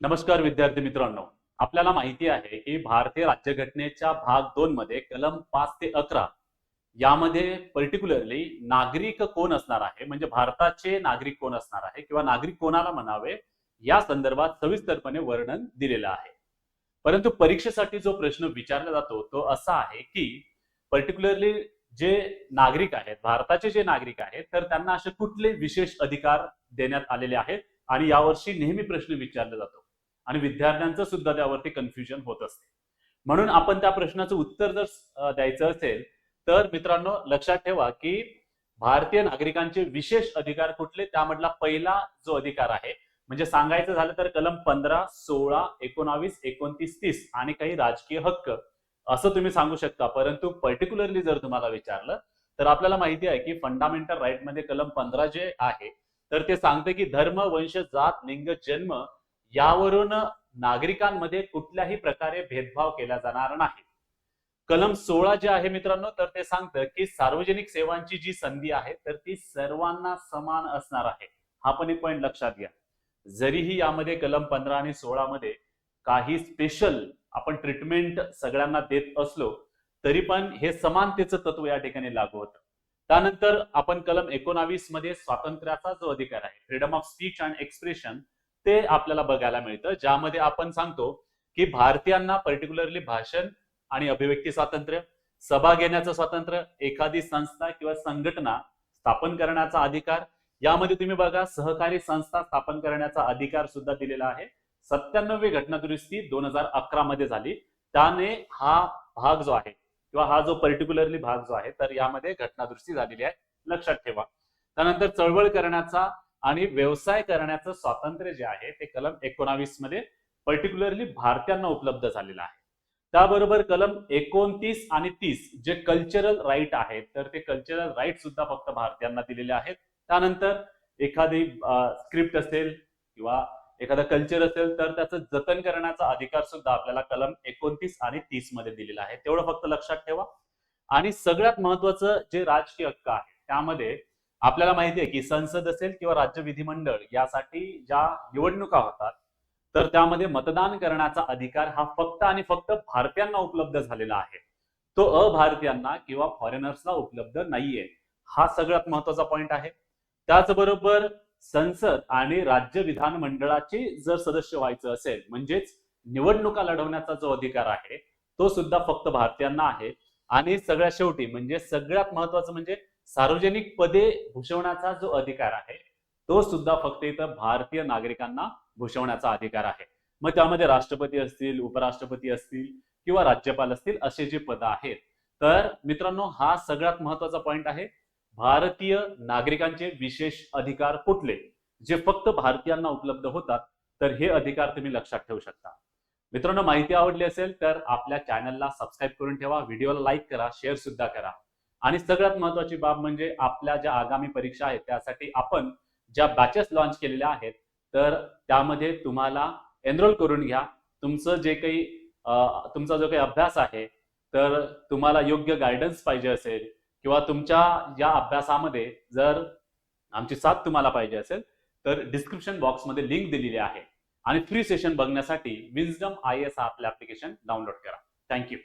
नमस्कार विद्यार्थी मित्रांनो. आपल्याला माहिती आहे की भारतीय राज्यघटनेच्या भाग दोन मध्ये कलम पाच ते अकरा यामध्ये पर्टिक्युलरली नागरिक कोण असणार आहे? म्हणजे भारताचे नागरिक कोण असणार आहे? किंवा नागरिक कोणाला म्हणावे? या संदर्भात सविस्तरपणे वर्णन दिलेलं आहे. परंतु परीक्षेसाठी जो प्रश्न विचारला जातो तो असा आहे की पर्टिक्युलरली जे नागरिक आहेत भारताचे जे नागरिक आहेत तर त्यांना असे कुठले विशेष अधिकार देण्यात आलेले आहेत? आणि यावर्षी नेहमी प्रश्न विचारला जातो. आणि विद्यार्थ्यांचं सुद्धा त्यावरती कन्फ्युजन होत असते. म्हणून आपण त्या प्रश्नाचं उत्तर जर द्यायचं असेल तर मित्रांनो लक्षात ठेवा की भारतीय नागरिकांचे विशेष अधिकार कुठले? त्यामधला पहिला जो अधिकार आहे म्हणजे सांगायचं झालं तर कलम पंधरा सोळा एकोणावीस एकोणतीस तीस आणि काही राजकीय हक्क असं तुम्ही सांगू शकता. परंतु पर्टिक्युलरली जर तुम्हाला विचारलं तर आपल्याला माहिती आहे की फंडामेंटल राईटमध्ये कलम पंधरा जे आहे तर ते सांगते की धर्म वंश जात लिंग जन्म यावरून नागरिकांमध्ये कुठल्याही प्रकारे भेदभाव केला जाणार नाही. कलम सोळा जे आहे मित्रांनो तर ते सांगतं की सार्वजनिक सेवांची जी संधी आहे तर ती सर्वांना समान असणार आहे. हा पण एक पॉईंट लक्षात घ्या. जरीही यामध्ये कलम पंधरा आणि सोळा मध्ये काही स्पेशल आपण ट्रीटमेंट सगळ्यांना देत असलो तरी पण हे समानतेचं तत्व या ठिकाणी लागू होतं. त्यानंतर आपण कलम एकोणावीसमध्ये स्वातंत्र्याचा जो अधिकार आहे freedom of speech and expression ते आपल्याला बघायला मिळतं ज्यामध्ये आपण सांगतो की भारतीयांना पर्टिक्युलरली भाषण आणि अभिव्यक्ती स्वातंत्र्य सभा घेण्याचं स्वातंत्र्य एखादी संस्था किंवा संघटना स्थापन करण्याचा अधिकार यामध्ये तुम्ही बघा सहकारी संस्था स्थापन करण्याचा अधिकार सुद्धा दिलेला आहे. सत्त्याण्णवी घटना दुरुस्ती दोन हजार अकरा मध्ये झाली. त्याने हा भाग जो आहे किंवा हा जो पर्टिक्युलरली भाग जो आहे तर यामध्ये घटना दुरुस्ती झालेली आहे. लक्षात ठेवा. त्यानंतर चळवळ करण्याचा आणि व्यवसाय करण्याचं स्वातंत्र्य जे आहे ते कलम एकोणावीसमध्ये पर्टिक्युलरली भारतीयांना उपलब्ध झालेलं आहे. त्याबरोबर कलम एकोणतीस आणि तीस जे कल्चरल राईट आहेत तर ते कल्चरल राईट सुद्धा फक्त भारतीयांना दिलेले आहेत. त्यानंतर एखादी स्क्रिप्ट असेल किंवा एखादा कल्चर असेल तर त्याचं जतन करण्याचा अधिकार सुद्धा आपल्याला कलम एकोणतीस आणि तीसमध्ये दिलेला आहे. तेवढं फक्त लक्षात ठेवा. आणि सगळ्यात महत्वाचं जे राजकीय हक्क आहे त्यामध्ये आपल्याला माहिती आहे की संसद असेल किंवा राज्य विधिमंडळ यासाठी ज्या निवडणुका होतात तर त्यामध्ये मतदान करण्याचा अधिकार हा फक्त आणि फक्त भारतीयांना उपलब्ध झालेला आहे. तो अभारतीयांना किंवा फॉरेनर्सला उपलब्ध नाहीये. हा सगळ्यात महत्त्वाचा पॉइंट आहे. त्याचबरोबर संसद आणि राज्य विधानमंडळाचे जर सदस्य व्हायचं असेल म्हणजेच निवडणुका लढवण्याचा जो अधिकार आहे तो सुद्धा फक्त भारतीयांना आहे. आणि सगळ्यात शेवटी म्हणजे सगळ्यात महत्वाचं म्हणजे सार्वजनिक पदे भूषवण्याचा जो अधिकार आहे तो सुद्धा फक्त इथं भारतीय नागरिकांना भूषवण्याचा अधिकार आहे. मग त्यामध्ये राष्ट्रपती असतील उपराष्ट्रपती असतील किंवा राज्यपाल असतील असे जे पद आहेत. तर मित्रांनो हा सगळ्यात महत्त्वाचा पॉइंट आहे. भारतीय नागरिकांचे विशेष अधिकार कुठले? जे फक्त भारतीयांना उपलब्ध होतात तर हे अधिकार तुम्ही लक्षात ठेवू शकता. मित्रांनो माहिती आवडली असेल तर आपल्या चॅनलला सबस्क्राईब करून ठेवा. व्हिडिओला लाईक करा शेअर सुद्धा करा. आणि सगळ्यात महत्वाची बाब म्हणजे आपल्या ज्या आगामी परीक्षा आहेत त्यासाठी आपण ज्या बॅचेस लॉन्च केलेल्या आहेत तर त्यामध्ये तुम्हाला एनरोल करून घ्या. तुमचं जे काही तुमचा जो काही अभ्यास आहे तर तुम्हाला योग्य गायडन्स पाहिजे असेल किंवा तुमच्या या अभ्यासामध्ये जर आमची साथ तुम्हाला पाहिजे असेल तर डिस्क्रिप्शन बॉक्समध्ये लिंक दिलेली आहे. आणि फ्री सेशन बघण्यासाठी विजडम आय एस आपलं ऍप्लिकेशन डाउनलोड करा. Thank you